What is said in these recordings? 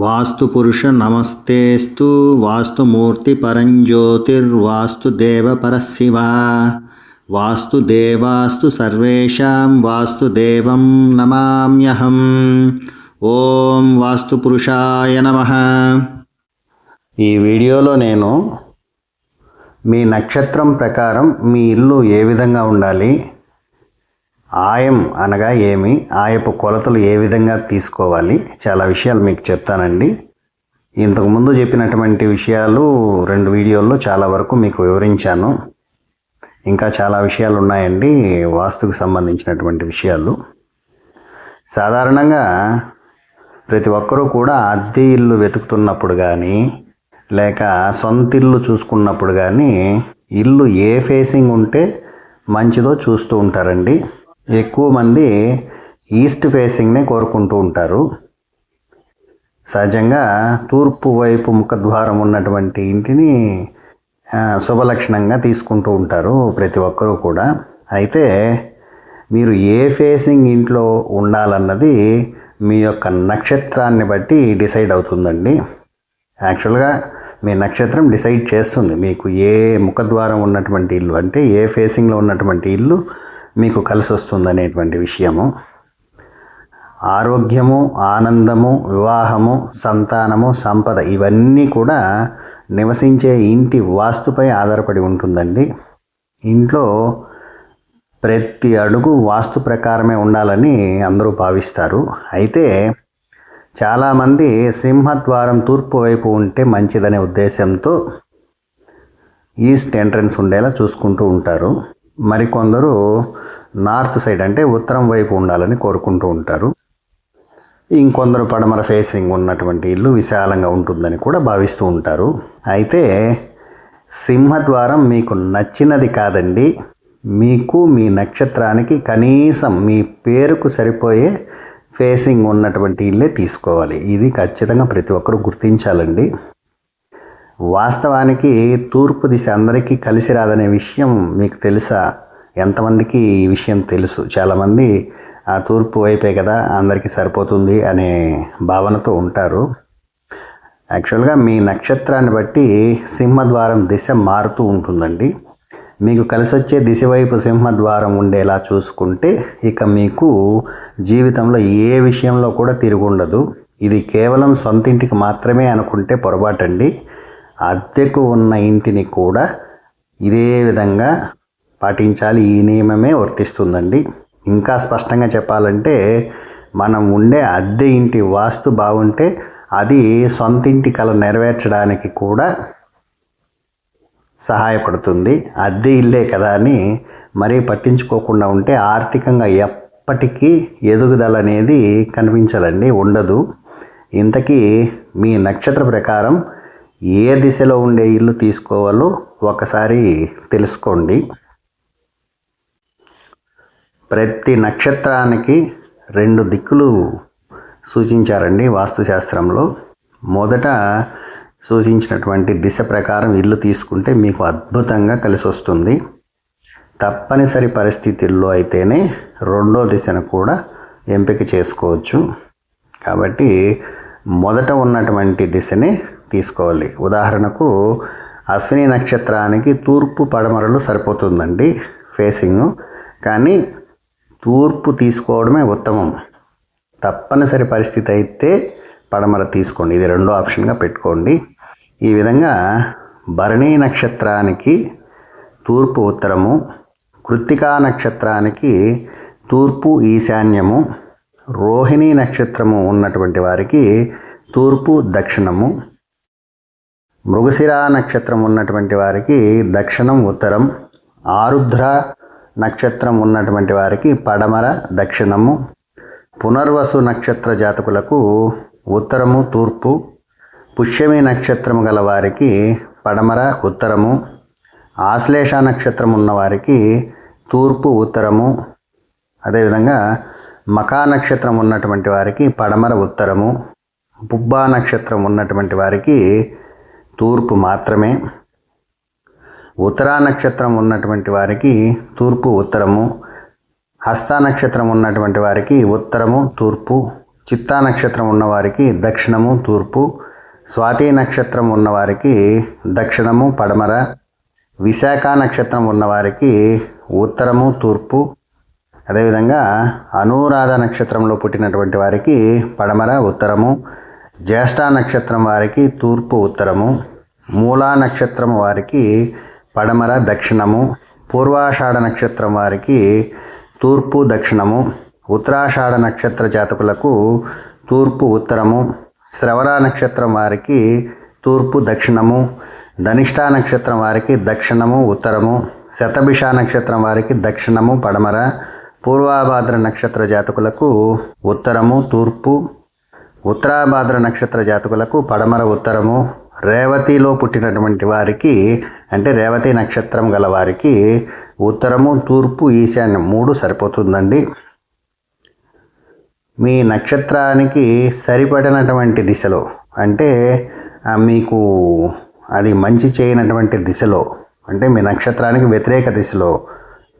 వాస్తుపురుష నమస్తేస్తు వాస్తుమూర్తి పరంజ్యోతిర్వాస్తు దేవ పరశివ వాస్తు దేవాస్తు సర్వేషాం వాస్తు దేవం నమామ్యహం ఓం వాస్తు పురుషాయ నమ ఈ వీడియోలో నేను మీ నక్షత్రం ప్రకారం మీ ఇల్లు ఏ విధంగా ఉండాలి? ఆయం అనగా ఏమి? ఆయపు కొలతలు ఏ విధంగా తీసుకోవాలి? చాలా విషయాలు మీకు చెప్తానండి. ఇంతకుముందు చెప్పినటువంటి విషయాలు రెండు వీడియోల్లో చాలా వరకు మీకు వివరించాను. ఇంకా చాలా విషయాలు ఉన్నాయండి వాస్తుకు సంబంధించినటువంటి విషయాలు. సాధారణంగా ప్రతి ఒక్కరూ కూడా అద్దె ఇల్లు వెతుకుతున్నప్పుడు కానీ లేక సొంత ఇల్లు చూసుకున్నప్పుడు కానీ ఇల్లు ఏ ఫేసింగ్ ఉంటే మంచిదో చూస్తూ ఉంటారండి. ఎక్కువ మంది ఈస్ట్ ఫేసింగ్నే కోరుకుంటూ ఉంటారు. సహజంగా తూర్పు వైపు ముఖద్వారం ఉన్నటువంటి ఇంటిని శుభలక్షణంగా తీసుకుంటూ ఉంటారు ప్రతి ఒక్కరూ కూడా. అయితే మీరు ఏ ఫేసింగ్ ఇంట్లో ఉండాలన్నది మీ యొక్క నక్షత్రాన్ని బట్టి డిసైడ్ అవుతుందండి. యాక్చువల్గా మీ నక్షత్రం డిసైడ్ చేస్తుంది. మీకు ఏ ముఖద్వారం ఉన్నటువంటి ఇల్లు అంటే ఏ ఫేసింగ్లో ఉన్నటువంటి ఇల్లు మీకు కలిసి వస్తుంది అనేటువంటి విషయము. ఆరోగ్యము ఆనందము వివాహము సంతానము సంపద ఇవన్నీ కూడా నివసించే ఇంటి వాస్తుపై ఆధారపడి ఉంటుందండి. ఇంట్లో ప్రతి అడుగు వాస్తు ప్రకారమే ఉండాలని అందరూ భావిస్తారు. అయితే చాలామంది సింహద్వారం తూర్పు వైపు ఉంటే మంచిదనే ఉద్దేశంతో ఈస్ట్ ఎంట్రన్స్ ఉండేలా చూసుకుంటూ ఉంటారు. మరికొందరు నార్త్ సైడ్ అంటే ఉత్తరం వైపు ఉండాలని కోరుకుంటూ ఉంటారు. ఇంకొందరు పడమర ఫేసింగ్ ఉన్నటువంటి ఇల్లు విశాలంగా ఉంటుందని కూడా భావిస్తూ ఉంటారు. అయితే సింహద్వారం మీకు నచ్చినది కాదండి. మీకు మీ నక్షత్రానికి కనీసం మీ పేరుకు సరిపోయే ఫేసింగ్ ఉన్నటువంటి ఇల్లే తీసుకోవాలి. ఇది ఖచ్చితంగా ప్రతి ఒక్కరూ గుర్తించాలండి. వాస్తవానికి తూర్పు దిశ అందరికీ కలిసి రాదనే విషయం మీకు తెలుసా? ఎంతమందికి ఈ విషయం తెలుసు? చాలామంది ఆ తూర్పు వైపే కదా అందరికీ సరిపోతుంది అనే భావనతో ఉంటారు. యాక్చువల్గా మీ నక్షత్రాన్ని బట్టి సింహద్వారం దిశ మారుతూ ఉంటుందండి. మీకు కలిసి వచ్చే దిశ వైపు సింహద్వారం ఉండేలా చూసుకుంటే ఇక మీకు జీవితంలో ఏ విషయంలో కూడా తిరుగుండదు ఇది కేవలం సొంతింటికి మాత్రమే అనుకుంటే పొరపాటండి. అద్దెకు ఉన్న ఇంటిని కూడా ఇదే విధంగా పాటించాలి. ఈ నియమమే వర్తిస్తుందండి. ఇంకా స్పష్టంగా చెప్పాలంటే మనం ఉండే అద్దె ఇంటి వాస్తు బాగుంటే అది సొంత ఇంటి కళ నెరవేర్చడానికి కూడా సహాయపడుతుంది. అద్దె ఇల్లే కదా అని మరీ పట్టించుకోకుండా ఉంటే ఆర్థికంగా ఎప్పటికీ ఎదుగుదల అనేది కనిపించదండి ఉండదు. ఇంతకీ మీ నక్షత్ర ప్రకారం ఏ దిశలో ఉండే ఇల్లు తీసుకోవాలో ఒకసారి తెలుసుకోండి. ప్రతి నక్షత్రానికి రెండు దిక్కులు సూచించారండి వాస్తుశాస్త్రంలో. మొదట సూచించినటువంటి దిశ ప్రకారం ఇల్లు తీసుకుంటే మీకు అద్భుతంగా కలిసి వస్తుంది. తప్పనిసరి పరిస్థితుల్లో అయితేనే రెండో దిశను కూడా ఎంపిక చేసుకోవచ్చు. కాబట్టి మొదట ఉన్నటువంటి దిశని తీసుకోవాలి. ఉదాహరణకు అశ్విని నక్షత్రానికి తూర్పు పడమరలు సరిపోతుందండి ఫేసింగ్. కానీ తూర్పు తీసుకోవడమే ఉత్తమం. తప్పనిసరి పరిస్థితి అయితే పడమర తీసుకోండి. ఇది రెండో ఆప్షన్గా పెట్టుకోండి. ఈ విధంగా భరణీ నక్షత్రానికి తూర్పు ఉత్తరము కృత్తికా నక్షత్రానికి తూర్పు ఈశాన్యము రోహిణీ నక్షత్రము ఉన్నటువంటి వారికి తూర్పు దక్షిణము మృగశిరా నక్షత్రం ఉన్నటువంటి వారికి దక్షిణం ఉత్తరం. ఆరుద్ర నక్షత్రం ఉన్నటువంటి వారికి పడమర దక్షిణము. పునర్వసు నక్షత్ర జాతకులకు ఉత్తరము తూర్పు. పుష్యమి నక్షత్రము గల వారికి పడమర ఉత్తరము. ఆశ్లేష నక్షత్రం ఉన్నవారికి తూర్పు ఉత్తరము. అదేవిధంగా మకా నక్షత్రం ఉన్నటువంటి వారికి పడమర ఉత్తరము. పుబ్బా నక్షత్రం ఉన్నటువంటి వారికి తూర్పు మాత్రమే. ఉత్తరా నక్షత్రం ఉన్నటువంటి వారికి తూర్పు ఉత్తరము. హస్త నక్షత్రం ఉన్నటువంటి వారికి ఉత్తరము తూర్పు. చిత్తా నక్షత్రం ఉన్నవారికి దక్షిణము తూర్పు. స్వాతి నక్షత్రం ఉన్నవారికి దక్షిణము పడమర. విశాఖ నక్షత్రం ఉన్నవారికి ఉత్తరము తూర్పు. అదేవిధంగా అనురాధ నక్షత్రంలో పుట్టినటువంటి వారికి పడమర ఉత్తరము. జ్యేష్ఠ నక్షత్రం వారికి తూర్పు ఉత్తరము మూలా నక్షత్రం వారికి పడమర దక్షిణము పూర్వాషాఢ నక్షత్రం వారికి తూర్పు దక్షిణము ఉత్తరాషాఢ నక్షత్ర జాతకులకు తూర్పు ఉత్తరము శ్రవణ నక్షత్రం వారికి తూర్పు దక్షిణము ధనిష్ఠా నక్షత్రం వారికి దక్షిణము ఉత్తరము శతభిష నక్షత్రం వారికి దక్షిణము పడమర పూర్వాభాద్ర నక్షత్ర జాతకులకు ఉత్తరము తూర్పు ఉత్తరాభాద్ర నక్షత్ర జాతకులకు పడమర ఉత్తరము రేవతిలో పుట్టినటువంటి వారికి అంటే రేవతి నక్షత్రం గల వారికి ఉత్తరము తూర్పు ఈశాన్యం మూడు సరిపోతుందండి. మీ నక్షత్రానికి సరిపడినటువంటి దిశలో అంటే మీకు అది మంచి చేయనటువంటి దిశలో అంటే మీ నక్షత్రానికి వ్యతిరేక దిశలో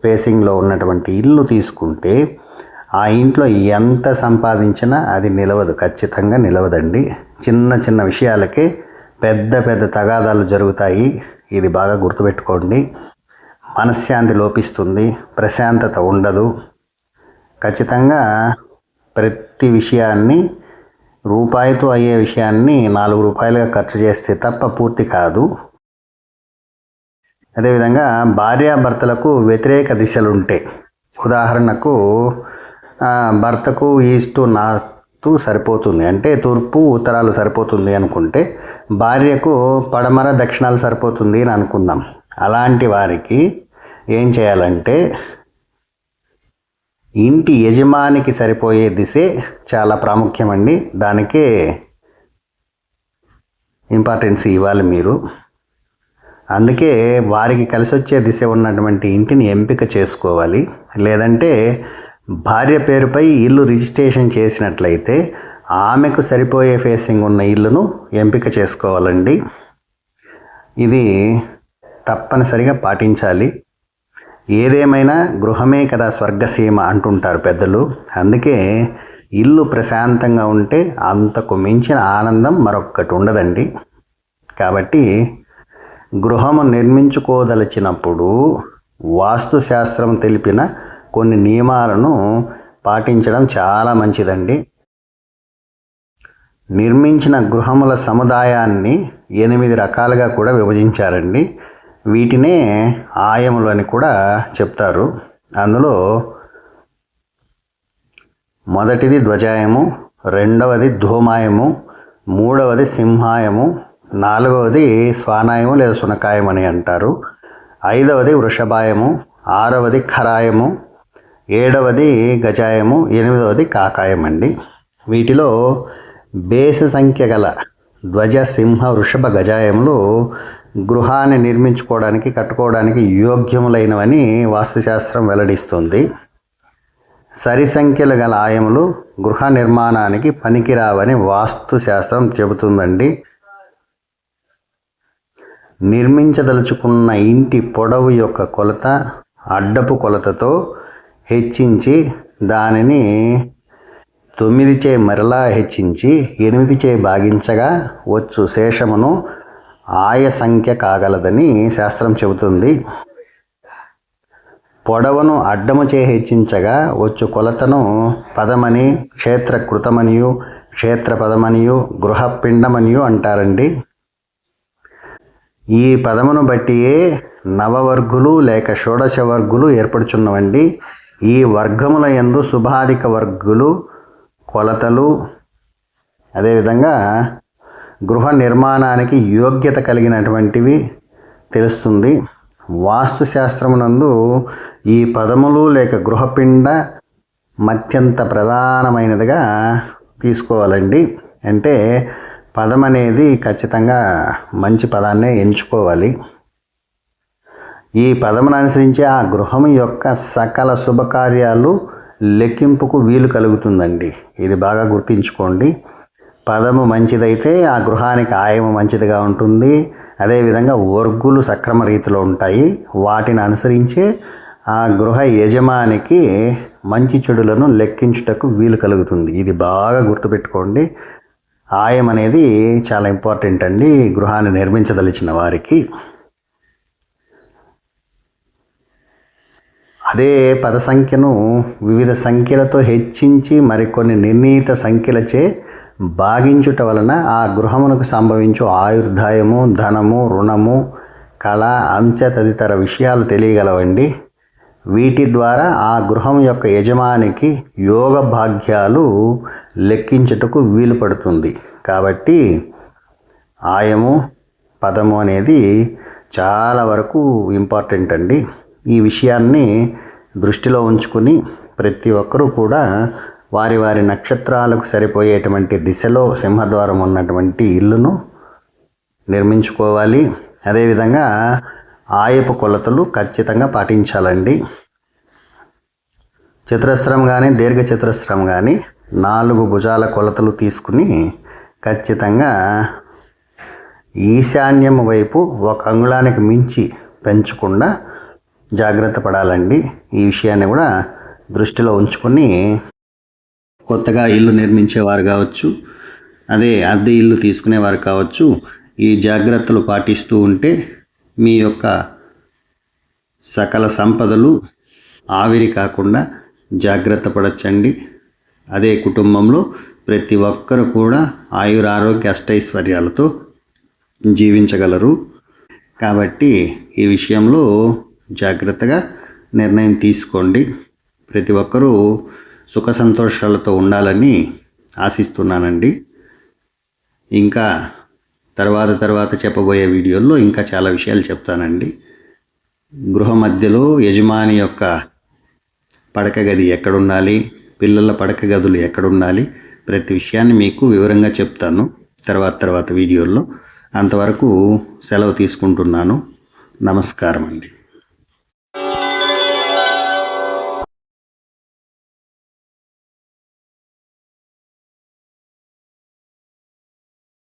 ఫేసింగ్లో ఉన్నటువంటి ఇల్లు తీసుకుంటే ఆ ఇంట్లో ఎంత సంపాదించినా అది నిలవదు ఖచ్చితంగా నిలవదండి. చిన్న చిన్న విషయాలకే పెద్ద పెద్ద తగాదాలు జరుగుతాయి. ఇది బాగా గుర్తుపెట్టుకోండి. మనశ్శాంతి లోపిస్తుంది ప్రశాంతత ఉండదు. ఖచ్చితంగా ప్రతి విషయాన్ని రూపాయితో అయ్యే విషయాన్ని నాలుగు రూపాయలుగా ఖర్చు చేస్తే తప్ప పూర్తి కాదు. అదేవిధంగా భార్యాభర్తలకు వ్యతిరేక దిశలుంటే ఉదాహరణకు భర్తకు ఈస్టు నార్త్ సరిపోతుంది. అంటే తూర్పు ఉత్తరాలు సరిపోతుంది అనుకుంటే భార్యకు పడమర దక్షిణాలు సరిపోతుంది అని అనుకుందాం. అలాంటి వారికి ఏం చేయాలంటే ఇంటి యజమానికి సరిపోయే దిశే చాలా ప్రాముఖ్యమండి. దానికే ఇంపార్టెన్స్ ఇవ్వాలి మీరు. అందుకే వారికి కలిసి వచ్చే దిశ ఉన్నటువంటి ఇంటిని ఎంపిక చేసుకోవాలి. లేదంటే భార్య పేరుపై ఇల్లు రిజిస్ట్రేషన్ చేసినట్లయితే ఆమెకు సరిపోయే ఫేసింగ్ ఉన్న ఇల్లును ఎంపిక చేసుకోవాలండి. ఇది తప్పనిసరిగా పాటించాలి. ఏదేమైనా గృహమే కదా స్వర్గసీమ అంటుంటారు పెద్దలు. అందుకే ఇల్లు ప్రశాంతంగా ఉంటే అంతకు మించిన ఆనందం మరొక్కటి ఉండదండి. కాబట్టి గృహము నిర్మించుకోదలిచినప్పుడు వాస్తుశాస్త్రం తెలిపిన కొన్ని నియమాలను పాటించడం చాలా మంచిదండి. నిర్మించిన గృహముల సముదాయాన్ని ఎనిమిది రకాలుగా కూడా విభజించారండి. వీటినే ఆయములు అని కూడా చెప్తారు. అందులో మొదటిది ధ్వజాయము రెండవది ధూమాయము మూడవది సింహాయము నాలుగవది స్వానాయము లేదా సునకాయం అని అంటారు. ఐదవది వృషభాయము ఆరవది ఖరాయము ఏడవది గజాయము ఎనిమిదవది కాకాయం అండి వీటిలో బేస సంఖ్య గల ధ్వజ సింహ వృషభ గజాయములు గృహాన్ని నిర్మించుకోవడానికి కట్టుకోవడానికి యోగ్యములైనవని వాస్తుశాస్త్రం వెల్లడిస్తుంది. సరి సంఖ్యలు గల ఆయములు గృహ నిర్మాణానికి పనికిరావని వాస్తుశాస్త్రం చెబుతుందండి. నిర్మించదలుచుకున్న ఇంటి పొడవు యొక్క కొలత అడ్డపు కొలతతో హెచ్చించి దానిని తొమ్మిది చే మరలా హెచ్చించి ఎనిమిది చే భాగించగా వచ్చు శేషమును ఆయ సంఖ్య కాగలదని శాస్త్రం చెబుతుంది. పొడవును అడ్డము చే హెచ్చించగా వచ్చు కొలతను పదమని క్షేత్ర క్షేత్రపదమనియు క్షేత్ర పదమనియు గృహపిండమనియు అంటారండి. ఈ పదమును బట్టియే నవవర్గులు లేక షోడశ వర్గులు ఏర్పడుచున్నవండి. ఈ వర్గముల యందు శుభాధిక వర్గులు కొలతలు అదేవిధంగా గృహ నిర్మాణానికి యోగ్యత కలిగినటువంటివి తెలుస్తుంది. వాస్తుశాస్త్రమునందు ఈ పదములు లేక గృహపిండ మత్యంత ప్రధానమైనదిగా తీసుకోవాలండి. అంటే పదం అనేది ఖచ్చితంగా మంచి పదాన్నే ఎంచుకోవాలి. ఈ పదమును అనుసరించి ఆ గృహం యొక్క సకల శుభకార్యాలు లెక్కింపుకు వీలు కలుగుతుందండి. ఇది బాగా గుర్తించుకోండి. పదము మంచిదైతే ఆ గృహానికి ఆయము మంచిదిగా ఉంటుంది. అదేవిధంగా వర్గులు సక్రమ రీతిలో ఉంటాయి. వాటిని అనుసరించే ఆ గృహ యజమానికి మంచి చెడులను లెక్కించుటకు వీలు కలుగుతుంది. ఇది బాగా గుర్తుపెట్టుకోండి. ఆయం అనేది చాలా ఇంపార్టెంట్ అండి. గృహాన్ని నిర్మించదలిచిన వారికి. అదే పద సంఖ్యను వివిధ సంఖ్యలతో హెచ్చించి మరికొన్ని నిర్ణీత సంఖ్యలచే భాగించుట వలన ఆ గృహమునకు సంభవించు ఆయుర్దాయము ధనము రుణము కళ అంశ తదితర విషయాలు తెలియగలవండి. వీటి ద్వారా ఆ గృహం యొక్క యజమానికి యోగ భాగ్యాలు లెక్కించుటకు వీలు పడుతుంది. కాబట్టి ఆయము పదము అనేది చాలా వరకు ఇంపార్టెంట్ అండి. ఈ విషయాన్ని దృష్టిలో ఉంచుకుని ప్రతి ఒక్కరూ కూడా వారి వారి నక్షత్రాలకు సరిపోయేటువంటి దిశలో సింహద్వారం ఉన్నటువంటి ఇల్లును నిర్మించుకోవాలి. అదేవిధంగా ఆయపు కొలతలు ఖచ్చితంగా పాటించాలండి. చతురస్రం కానీ దీర్ఘ చతురస్రం కానీ నాలుగు భుజాల కొలతలు తీసుకుని ఖచ్చితంగా ఈశాన్యం వైపు ఒక అంగుళానికి మించి పెంచకుండా జాగ్రత్త పడాలండి. ఈ విషయాన్ని కూడా దృష్టిలో ఉంచుకొని కొత్తగా ఇల్లు నిర్మించేవారు కావచ్చు అదే అద్దె ఇల్లు తీసుకునేవారు కావచ్చు ఈ జాగ్రత్తలు పాటిస్తూ ఉంటే మీ యొక్క సకల సంపదలు ఆవిరి కాకుండా జాగ్రత్త పడచ్చండి. అదే కుటుంబంలో ప్రతి ఒక్కరు కూడా ఆయురారోగ్య అష్టైశ్వర్యాలతో జీవించగలరు. కాబట్టి ఈ విషయంలో జాగ్రత్తగా నిర్ణయం తీసుకోండి. ప్రతి ఒక్కరూ సుఖ సంతోషాలతో ఉండాలని ఆశిస్తున్నానండి. ఇంకా తర్వాత తర్వాత చెప్పబోయే వీడియోల్లో ఇంకా చాలా విషయాలు చెప్తానండి. గృహ మధ్యలో యజమాని యొక్క పడక గది ఎక్కడుండాలి పిల్లల పడక గదులు ఎక్కడుండాలి ప్రతి విషయాన్ని మీకు వివరంగా చెప్తాను తర్వాత తర్వాత వీడియోల్లో. అంతవరకు సెలవు తీసుకుంటున్నాను. నమస్కారం అండి